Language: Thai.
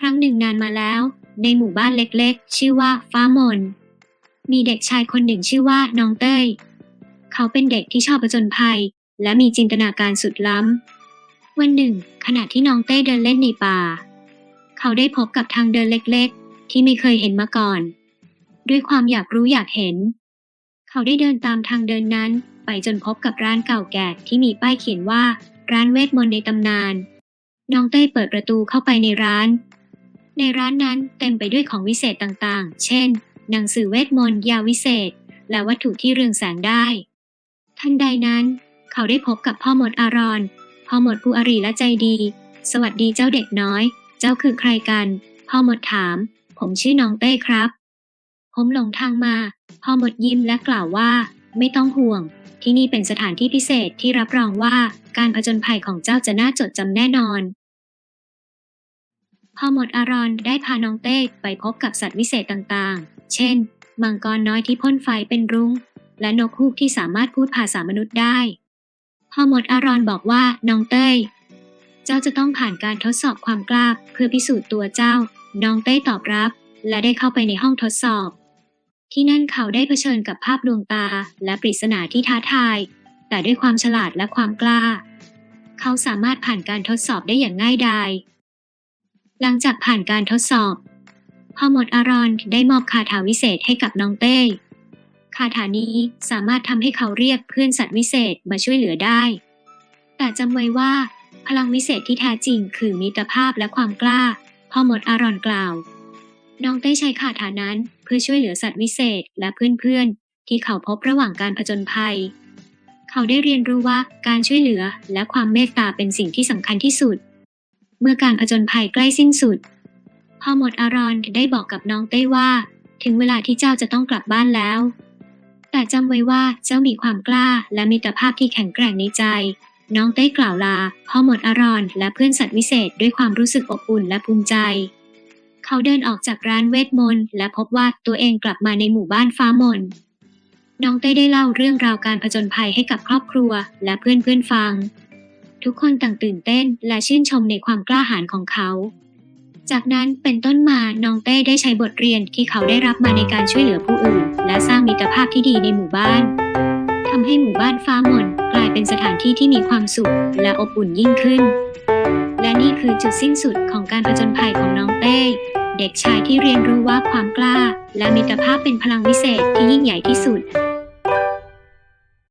ครั้งหนึ่งนานมาแล้ว ในหมู่บ้านเล็กๆ ชื่อว่าฟ้ามน มีเด็กชายคนหนึ่งชื่อว่าน้องเต้ย เขาเป็นเด็กที่ชอบผจญภัย และมีจินตนาการสุดล้ำ วันหนึ่ง ขณะที่น้องเต้ยเดินเล่นในป่า เขาได้พบกับทางเดินเล็กๆ ที่ไม่เคยเห็นมาก่อน ด้วยความอยากรู้อยากเห็น เขาได้เดินตามทางเดินนั้นไปจนพบกับร้านเก่าแก่ที่มีป้ายเขียนว่าร้านเวทมนต์ในตำนาน น้องเต้ยเปิดประตูเข้าไปในร้าน ในร้านนั้นเต็มไปด้วยของวิเศษต่างๆ เช่น หนังสือเวทมนต์ยาวิเศษ และวัตถุที่เรืองแสงได้ ทันใดนั้น เขาได้พบกับพ่อหมดอารอน พ่อหมดผู้อารีและใจดี สวัสดีเจ้าเด็กน้อย เจ้าคือใครกัน พ่อหมดถาม ผมชื่อน้องเต้ครับ ผมหลงทางมา พ่อหมดยิ้มและกล่าวว่า ไม่ต้องห่วง ที่นี่เป็นสถานที่พิเศษที่รับรองว่าการผจญภัยของเจ้าจะน่าจดจำแน่นอน พอหมดอารอนได้พาน้องเต้ไปพบกับสัตว์วิเศษต่างๆ เช่น มังกรน้อยที่พ่นไฟเป็นรุง้ง และนกฮูกที่สามารถพูดภาษามนุษย์ได้ พอหมดอารอนบอกว่าน้องเต้ย เจ้าจะต้องผ่านการทดสอบความกล้าเพื่อพิสูจน์ตัวเจ้า น้องเต้ตอบรับ และได้เข้าไปในห้องทดสอบ ที่นั่นเขาได้เผชิญกับภาพดวงตาและปริศนาที่ท้าทาย แต่ด้วยความฉลาดและความกล้า เขาสามารถผ่านการทดสอบได้อย่างง่ายดาย หลังจากผ่านการทดสอบ พอหมดอารอนได้มอบคาถาวิเศษให้กับน้องเต้คาถานี้สามารถทำให้เขาเรียกเพื่อนสัตว์วิเศษมาช่วยเหลือได้ แต่จำไว้ว่า พลังวิเศษที่แท้จริงคือมิตรภาพและความกล้า พอหมดอารอนกล่าว น้องเต้ใช้คาถานั้นเพื่อช่วยเหลือสัตว์วิเศษและเพื่อนๆ ที่เขาพบระหว่างการผจญภัย เขาได้เรียนรู้ว่าการช่วยเหลือและความเมตตาเป็นสิ่งที่สำคัญที่สุด เมื่อการผจญภัยใกล้สิ้นสุดพ่อหมดอารอนได้บอกกับน้องเต้ว่า ถึงเวลาที่เจ้าจะต้องกลับบ้านแล้ว แต่จำไว้ว่าเจ้ามีความกล้าและมิตรภาพที่แข็งแกร่งในใจ น้องเต้กล่าวลาพ่อหมดอารอนและเพื่อนสัตว์วิเศษด้วยความรู้สึกอบอุ่นและภูมิใจ เขาเดินออกจากร้านเวทมนต์และพบว่าตัวเองกลับมาในหมู่บ้านฟ้ามนต์น้องเต้ได้เล่าเรื่องราวการผจญภัยให้กับครอบครัวและเพื่อนๆฟัง ทุกคนต่างตื่นเต้นและชื่นชมในความกล้าหาญของเขา จากนั้นเป็นต้นมาน้องเต้ได้ใช้บทเรียนที่เขาได้รับมาในการช่วยเหลือผู้อื่น และสร้างมิตรภาพที่ดีในหมู่บ้านทำให้หมู่บ้านฟ้ามนกลายเป็นสถานที่ที่มีความสุขและอบอุ่นยิ่งขึ้น และนี่คือจุดสิ้นสุดของการผจญภัยของน้องเต้เด็กชายที่เรียนรู้ว่าความกล้า และมิตรภาพเป็นพลังวิเศษที่ยิ่งใหญ่ที่สุด